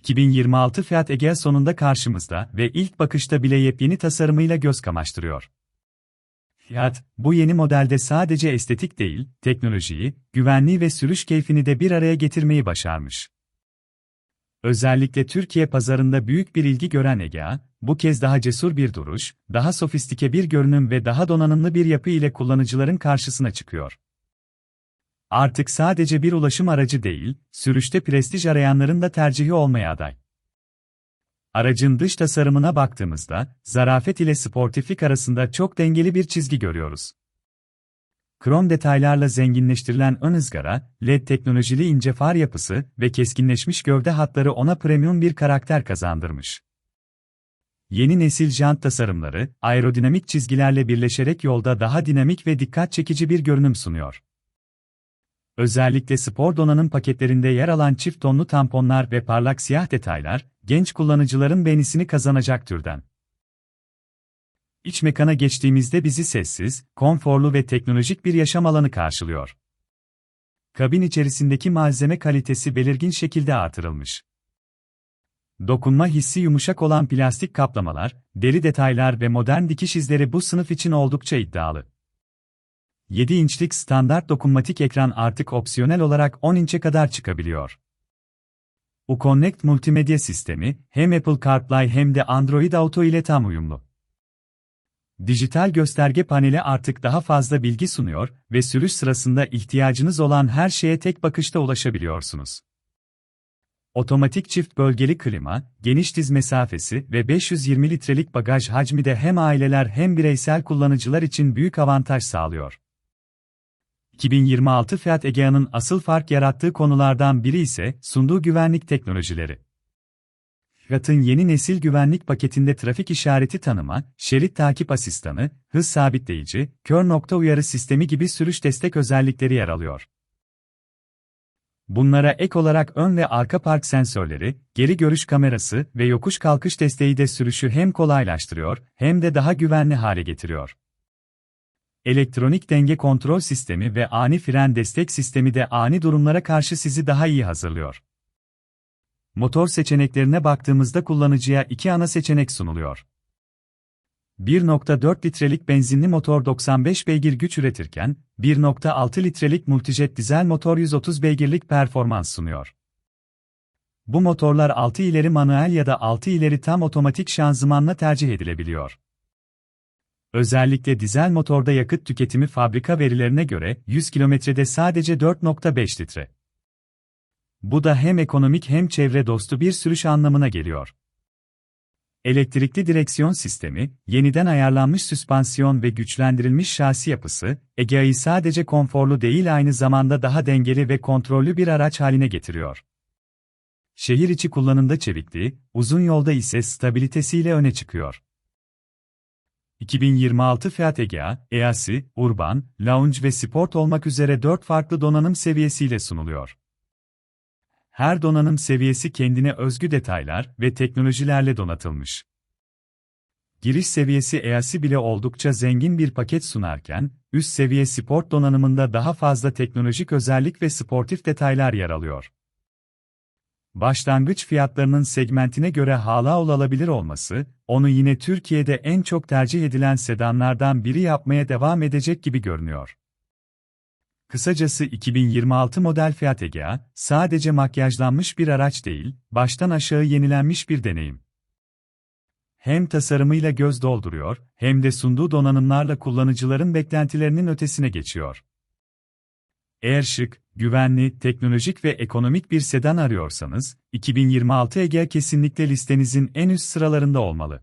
2026 Fiat Egea sonunda karşımızda ve ilk bakışta bile yepyeni tasarımıyla göz kamaştırıyor. Fiat, bu yeni modelde sadece estetik değil, teknolojiyi, güvenliği ve sürüş keyfini de bir araya getirmeyi başarmış. Özellikle Türkiye pazarında büyük bir ilgi gören Egea, bu kez daha cesur bir duruş, daha sofistike bir görünüm ve daha donanımlı bir yapı ile kullanıcıların karşısına çıkıyor. Artık sadece bir ulaşım aracı değil, sürüşte prestij arayanların da tercihi olmaya aday. Aracın dış tasarımına baktığımızda, zarafet ile sportiflik arasında çok dengeli bir çizgi görüyoruz. Krom detaylarla zenginleştirilen ön ızgara, LED teknolojili ince far yapısı ve keskinleşmiş gövde hatları ona premium bir karakter kazandırmış. Yeni nesil jant tasarımları, aerodinamik çizgilerle birleşerek yolda daha dinamik ve dikkat çekici bir görünüm sunuyor. Özellikle spor donanım paketlerinde yer alan çift tonlu tamponlar ve parlak siyah detaylar, genç kullanıcıların beğenisini kazanacak türden. İç mekana geçtiğimizde bizi sessiz, konforlu ve teknolojik bir yaşam alanı karşılıyor. Kabin içerisindeki malzeme kalitesi belirgin şekilde artırılmış. Dokunma hissi yumuşak olan plastik kaplamalar, deri detaylar ve modern dikiş izleri bu sınıf için oldukça iddialı. 7 inçlik standart dokunmatik ekran artık opsiyonel olarak 10 inçe kadar çıkabiliyor. Uconnect multimedya sistemi, hem Apple CarPlay hem de Android Auto ile tam uyumlu. Dijital gösterge paneli artık daha fazla bilgi sunuyor ve sürüş sırasında ihtiyacınız olan her şeye tek bakışta ulaşabiliyorsunuz. Otomatik çift bölgeli klima, geniş diz mesafesi ve 520 litrelik bagaj hacmi de hem aileler hem bireysel kullanıcılar için büyük avantaj sağlıyor. 2026 Fiat Egea'nın asıl fark yarattığı konulardan biri ise sunduğu güvenlik teknolojileri. Fiat'ın yeni nesil güvenlik paketinde trafik işareti tanıma, şerit takip asistanı, hız sabitleyici, kör nokta uyarı sistemi gibi sürüş destek özellikleri yer alıyor. Bunlara ek olarak ön ve arka park sensörleri, geri görüş kamerası ve yokuş kalkış desteği de sürüşü hem kolaylaştırıyor hem de daha güvenli hale getiriyor. Elektronik denge kontrol sistemi ve ani fren destek sistemi de ani durumlara karşı sizi daha iyi hazırlıyor. Motor seçeneklerine baktığımızda kullanıcıya iki ana seçenek sunuluyor. 1.4 litrelik benzinli motor 95 beygir güç üretirken, 1.6 litrelik multijet dizel motor 130 beygirlik performans sunuyor. Bu motorlar 6 ileri manuel ya da 6 ileri tam otomatik şanzımanla tercih edilebiliyor. Özellikle dizel motorda yakıt tüketimi fabrika verilerine göre 100 kilometrede sadece 4.5 litre. Bu da hem ekonomik hem çevre dostu bir sürüş anlamına geliyor. Elektrikli direksiyon sistemi, yeniden ayarlanmış süspansiyon ve güçlendirilmiş şasi yapısı, Egea'yı sadece konforlu değil aynı zamanda daha dengeli ve kontrollü bir araç haline getiriyor. Şehir içi kullanımda çevikliği, uzun yolda ise stabilitesiyle öne çıkıyor. 2026 Fiat Egea, EASI, Urban, Lounge ve Sport olmak üzere 4 farklı donanım seviyesiyle sunuluyor. Her donanım seviyesi kendine özgü detaylar ve teknolojilerle donatılmış. Giriş seviyesi EASI bile oldukça zengin bir paket sunarken, üst seviye sport donanımında daha fazla teknolojik özellik ve sportif detaylar yer alıyor. Başlangıç fiyatlarının segmentine göre hala olabilir olması, onu yine Türkiye'de en çok tercih edilen sedanlardan biri yapmaya devam edecek gibi görünüyor. Kısacası 2026 model Fiat Egea, sadece makyajlanmış bir araç değil, baştan aşağı yenilenmiş bir deneyim. Hem tasarımıyla göz dolduruyor, hem de sunduğu donanımlarla kullanıcıların beklentilerinin ötesine geçiyor. Eğer şık, güvenli, teknolojik ve ekonomik bir sedan arıyorsanız, 2026 Egea kesinlikle listenizin en üst sıralarında olmalı.